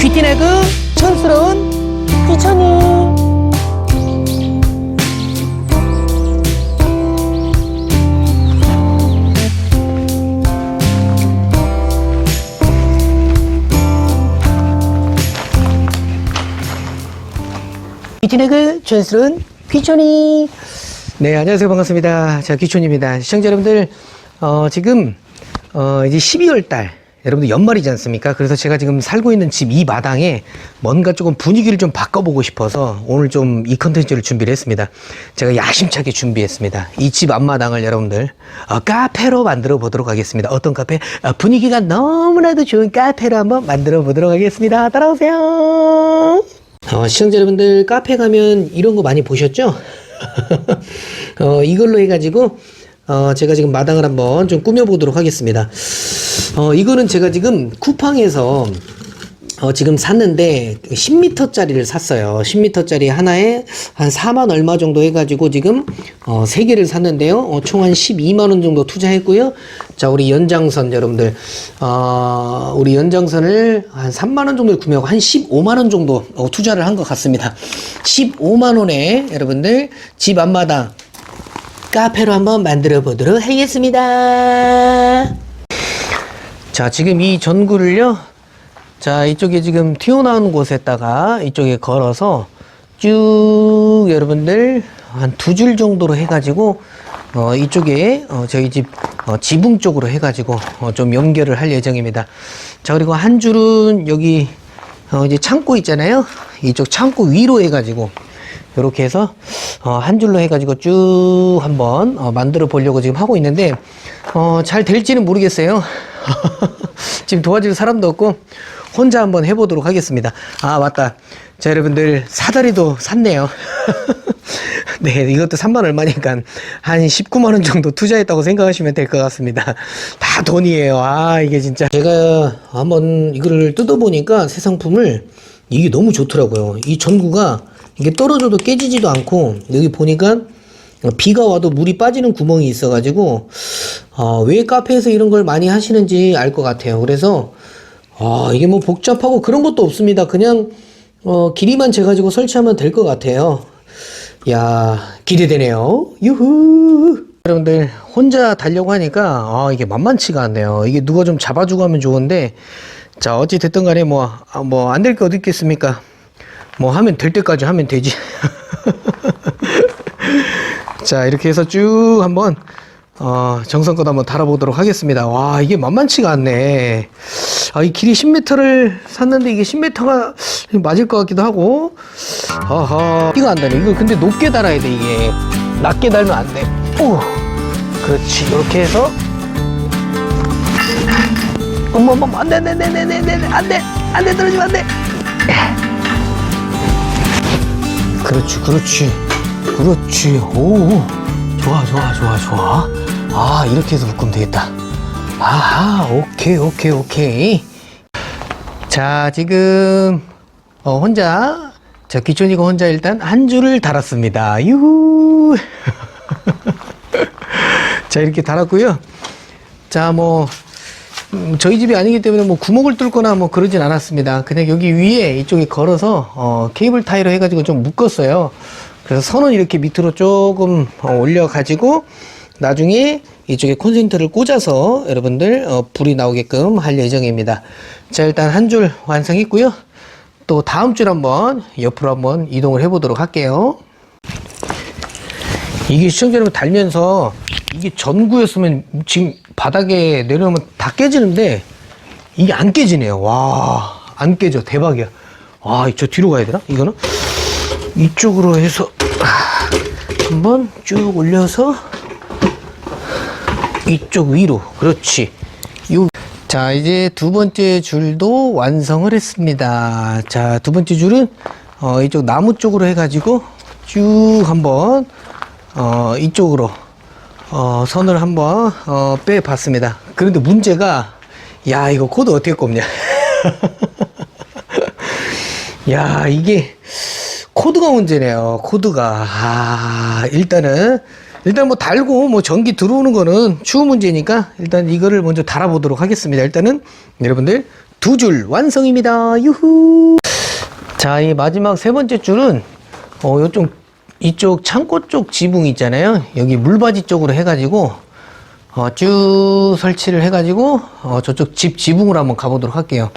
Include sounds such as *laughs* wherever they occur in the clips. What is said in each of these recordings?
귀티나고 촌스러운 귀천이. 귀티나고 촌스러운 귀천이. 네 안녕하세요. 반갑습니다. 자 귀촌입니다. 시청자 여러분들 어, 지금 어, 이제 12월 달 여러분들 연말이지 않습니까? 그래서 제가 지금 살고 있는 집 이 마당에 뭔가 조금 분위기를 좀 바꿔보고 싶어서 오늘 좀 이 컨텐츠를 준비를 했습니다. 제가 야심차게 준비했습니다. 이 집 앞마당을 여러분들 어, 카페로 만들어 보도록 하겠습니다. 어떤 카페? 어, 분위기가 너무나도 좋은 카페로 한번 만들어 보도록 하겠습니다. 따라오세요. 어, 시청자 여러분들 카페 가면 이런 거 많이 보셨죠? *laughs* 어, 이걸로 해가지고 어, 제가 지금 마당을 한번 좀 꾸며보도록 하겠습니다. 어, 이거는 제가 지금 쿠팡에서 어, 지금 샀는데 10m짜리를 샀어요. 10m짜리 하나에 한 4만 얼마 정도 해가지고 지금 어, 3개를 샀는데요. 어, 총 한 12만 원 정도 투자했고요. 자, 우리 연장선 여러분들, 어, 우리 연장선을 한 3만 원 정도에 구매하고 한 15만 원 정도 어, 투자를 한 것 같습니다. 15만 원에 여러분들 집 앞마당 카페로 한번 만들어 보도록 하겠습니다. 자, 지금 이 전구를요. 자, 이쪽에 지금 튀어나온 곳에다가 이쪽에 걸어서 쭉 여러분들 한 두 줄 정도로 해가지고 어, 이쪽에 어, 저희 집 어, 지붕 쪽으로 해가지고 어, 좀 연결을 할 예정입니다. 자, 그리고 한 줄은 여기 어, 이제 창고 있잖아요. 이쪽 창고 위로 해가지고 이렇게 해서 어, 한 줄로 해가지고 쭉 한번 어, 만들어 보려고 지금 하고 있는데 어, 잘 될지는 모르겠어요. *laughs* 지금 도와줄 사람도 없고 혼자 한번 해보도록 하겠습니다. 아 맞다. 자 여러분들 사다리도 샀네요. *laughs* 네 이것도 3만 얼마니까 한 19만 원 정도 투자했다고 생각하시면 될 것 같습니다. 다 돈이에요. 아 이게 진짜 제가 한번 이거를 뜯어보니까 새 상품을 이게 너무 좋더라고요. 이 전구가 이게 떨어져도 깨지지도 않고 여기 보니까 비가 와도 물이 빠지는 구멍이 있어가지고 아, 왜 카페에서 이런 걸 많이 하시는지 알 것 같아요. 그래서 아, 이게 뭐 복잡하고 그런 것도 없습니다. 그냥 어, 길이만 재가지고 설치하면 될 것 같아요. 야 기대되네요. 유후. 여러분들 혼자 달려고 하니까 아, 이게 만만치가 않네요. 이게 누가 좀 잡아주고 하면 좋은데 자 어찌 됐든 간에 뭐 뭐 안 될게 어디 있겠습니까? 뭐 하면 될 때까지 하면 되지. *laughs* 자 이렇게 해서 쭉 한번 어, 정성껏 한번 달아보도록 하겠습니다. 와 이게 만만치가 않네. 아, 이 길이 10m를 샀는데 이게 10m가 맞을 것 같기도 하고. 아하 이거 안 되네. 이거 근데 높게 달아야 돼 이게. 낮게 달면 안 돼. 오 그렇지 이렇게 해서 어머 어머 안돼 안돼 안 돼 안 돼 안 돼 안 돼 안 돼 떨어지면 안 돼. 그렇지, 그렇지, 그렇지. 오, 좋아, 좋아, 좋아, 좋아. 아, 이렇게 해서 묶으면 되겠다. 아하, 오케이, 오케이, 오케이. 자, 지금, 어, 혼자, 저 기촌이가 혼자 일단 한 줄을 달았습니다. 유후. *laughs* 자, 이렇게 달았고요. 자, 뭐, 음, 저희 집이 아니기 때문에 뭐 구멍을 뚫거나 뭐 그러진 않았습니다. 그냥 여기 위에 이쪽에 걸어서 어, 케이블 타이로 해가지고 좀 묶었어요. 그래서 선은 이렇게 밑으로 조금 어, 올려가지고 나중에 이쪽에 콘센트를 꽂아서 여러분들 어, 불이 나오게끔 할 예정입니다. 자 일단 한 줄 완성했고요. 또 다음 줄 한번 옆으로 한번 이동을 해보도록 할게요. 이게 시청자 여러분 달면서 이게 전구였으면 지금 바닥에 내려오면 다 깨지는데 이게 안 깨지네요. 와, 안 깨져. 대박이야. 와, 저 뒤로 가야 되나? 이거는? 이쪽으로 해서 아, 한번 쭉 올려서 이쪽 위로. 그렇지. 요. 자, 이제 두 번째 줄도 완성을 했습니다. 자, 두 번째 줄은 어, 이쪽 나무 쪽으로 해가지고 쭉 한번 어, 이쪽으로 어, 선을 한번 어, 빼봤습니다. 그런데 문제가 야 이거 코드 어떻게 꼽냐? *laughs* 야 이게 코드가 문제네요. 코드가 아, 일단은 일단 뭐 달고 뭐 전기 들어오는 거는 추후 문제니까 일단 이거를 먼저 달아보도록 하겠습니다. 일단은 여러분들 두 줄 완성입니다. 유후. 자, 이 마지막 세 번째 줄은 어, 요쪽 이쪽 창고 쪽 지붕 있잖아요. 여기 물바지 쪽으로 해가지고 어, 쭉 설치를 해가지고 어, 저쪽 집 지붕으로 한번 가보도록 할게요.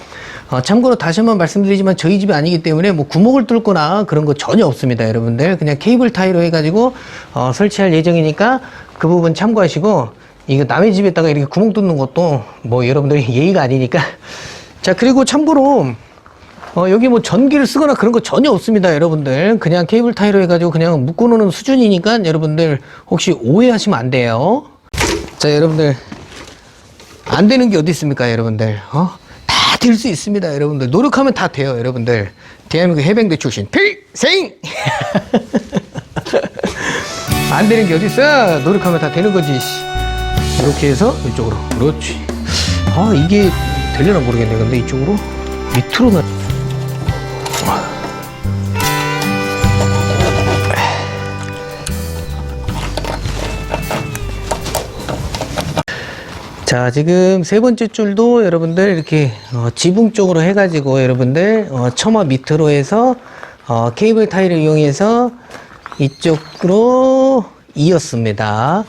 어, 참고로 다시 한번 말씀드리지만 저희 집이 아니기 때문에 뭐 구멍을 뚫거나 그런 거 전혀 없습니다, 여러분들. 그냥 케이블 타이로 해가지고 어, 설치할 예정이니까 그 부분 참고하시고 이거 남의 집에다가 이렇게 구멍 뚫는 것도 뭐 여러분들 예의가 아니니까. *laughs* 자 그리고 참고로 어, 여기 뭐 전기를 쓰거나 그런 거 전혀 없습니다, 여러분들. 그냥 케이블 타이로 해가지고 그냥 묶어 놓는 수준이니까 여러분들 혹시 오해하시면 안 돼요. 자, 여러분들. 안 되는 게 어디 있습니까, 여러분들? 어? 다 될 수 있습니다, 여러분들. 노력하면 다 돼요, 여러분들. 대한민국 해병대 출신 필생! *laughs* 안 되는 게 어디 있어? 노력하면 다 되는 거지. 씨. 이렇게 해서 이쪽으로. 그렇지. 아, 이게 되려나 모르겠네. 근데 이쪽으로 밑으로 나. 자, 지금 세 번째 줄도 여러분들 이렇게 어, 지붕 쪽으로 해가지고 여러분들 어, 처마 밑으로 해서 어, 케이블 타이를 이용해서 이쪽으로 이었습니다.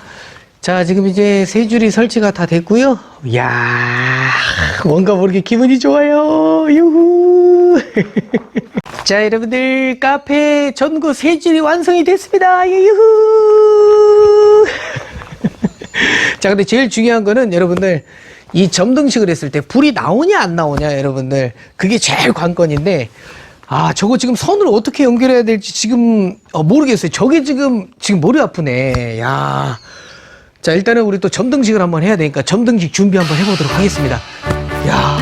자, 지금 이제 세 줄이 설치가 다 됐고요. 이야, 뭔가 모르게 기분이 좋아요. 유후. *laughs* 자, 여러분들 카페 전구 세 줄이 완성이 됐습니다. 유후. *laughs* 자, 근데 제일 중요한 거는 여러분들 이 점등식을 했을 때 불이 나오냐 안 나오냐 여러분들 그게 제일 관건인데 아 저거 지금 선을 어떻게 연결해야 될지 지금 어, 모르겠어요. 저게 지금 지금 머리 아프네. 야. 자 일단은 우리 또 점등식을 한번 해야 되니까 점등식 준비 한번 해 보도록 하겠습니다. 야.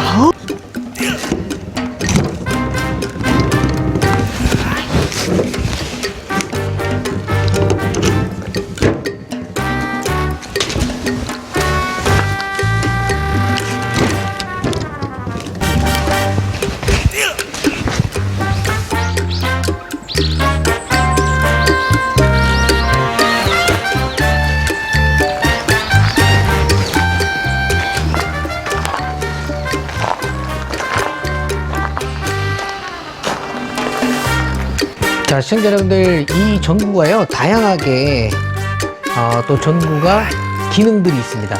자, 시청자 여러분들, 이 전구가요, 다양하게, 어, 또 전구가 기능들이 있습니다.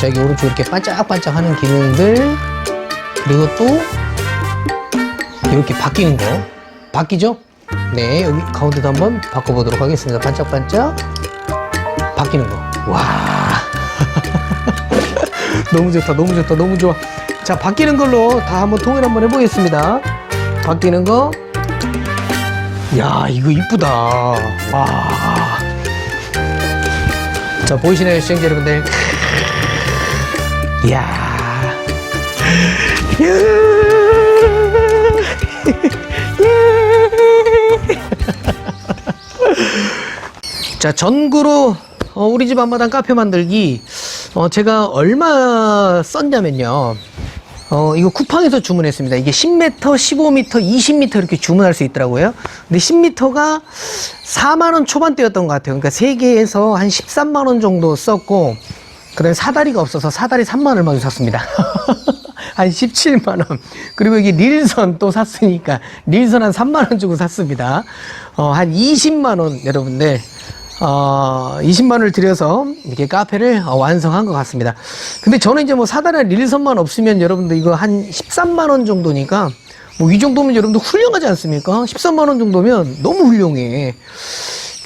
자, 여기 오른쪽 이렇게 반짝반짝 하는 기능들, 그리고 또, 이렇게 바뀌는 거. 바뀌죠? 네, 여기 가운데도 한번 바꿔보도록 하겠습니다. 반짝반짝. 바뀌는 거. 와. *laughs* 너무 좋다, 너무 좋다, 너무 좋아. 자, 바뀌는 걸로 다 한번 통일 한번 해보겠습니다. 바뀌는 거. 야 이거 이쁘다. 와. 자 보이시나요 시청자 여러분들? 이야. 자 전구로 어, 우리 집 앞마당 카페 만들기 어, 제가 얼마 썼냐면요 어, 이거 쿠팡에서 주문했습니다. 이게 10m, 15m, 20m 이렇게 주문할 수 있더라고요. 근데 10m가 4만원 초반대였던 것 같아요. 그러니까 3개에서 한 13만원 정도 썼고, 그 다음에 사다리가 없어서 사다리 3만 얼마 샀습니다. *laughs* 한 17만원. 그리고 이게 릴선 또 샀으니까, 릴선 한 3만원 주고 샀습니다. 어, 한 20만원, 여러분들. 어, 20만 원을 들여서 이렇게 카페를 어, 완성한 것 같습니다. 근데 저는 이제 뭐 사다리나 릴선만 없으면 여러분들 이거 한 13만 원 정도니까 뭐 이 정도면 여러분들 훌륭하지 않습니까? 13만 원 정도면 너무 훌륭해.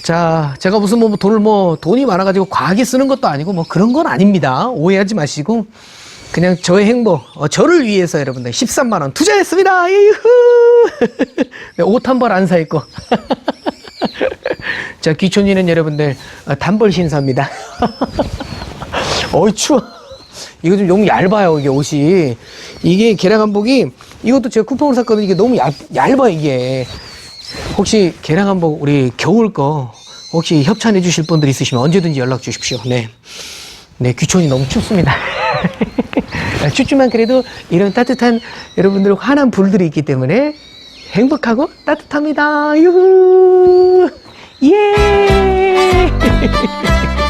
자, 제가 무슨 뭐 돈을 뭐 돈이 많아가지고 과하게 쓰는 것도 아니고 뭐 그런 건 아닙니다. 오해하지 마시고 그냥 저의 행복, 어, 저를 위해서 여러분들 13만 원 투자했습니다. 유후! *laughs* 옷 한 벌 안 사 입고. *laughs* 자, 귀촌이는 여러분들 어, 단벌 신사입니다. *laughs* 어이 추워. 이거 좀 너무 얇아요, 이게 옷이. 이게 계량 한복이 이것도 제가 쿠팡으로 샀거든요. 이게 너무 얇, 얇아 이게. 혹시 계량 한복 우리 겨울 거 혹시 협찬해 주실 분들 있으시면 언제든지 연락 주십시오. 네. 네, 귀촌이 너무 춥습니다. *laughs* 춥지만 그래도 이런 따뜻한 여러분들 환한 불들이 있기 때문에 행복하고 따뜻합니다. 유후! 예! *laughs*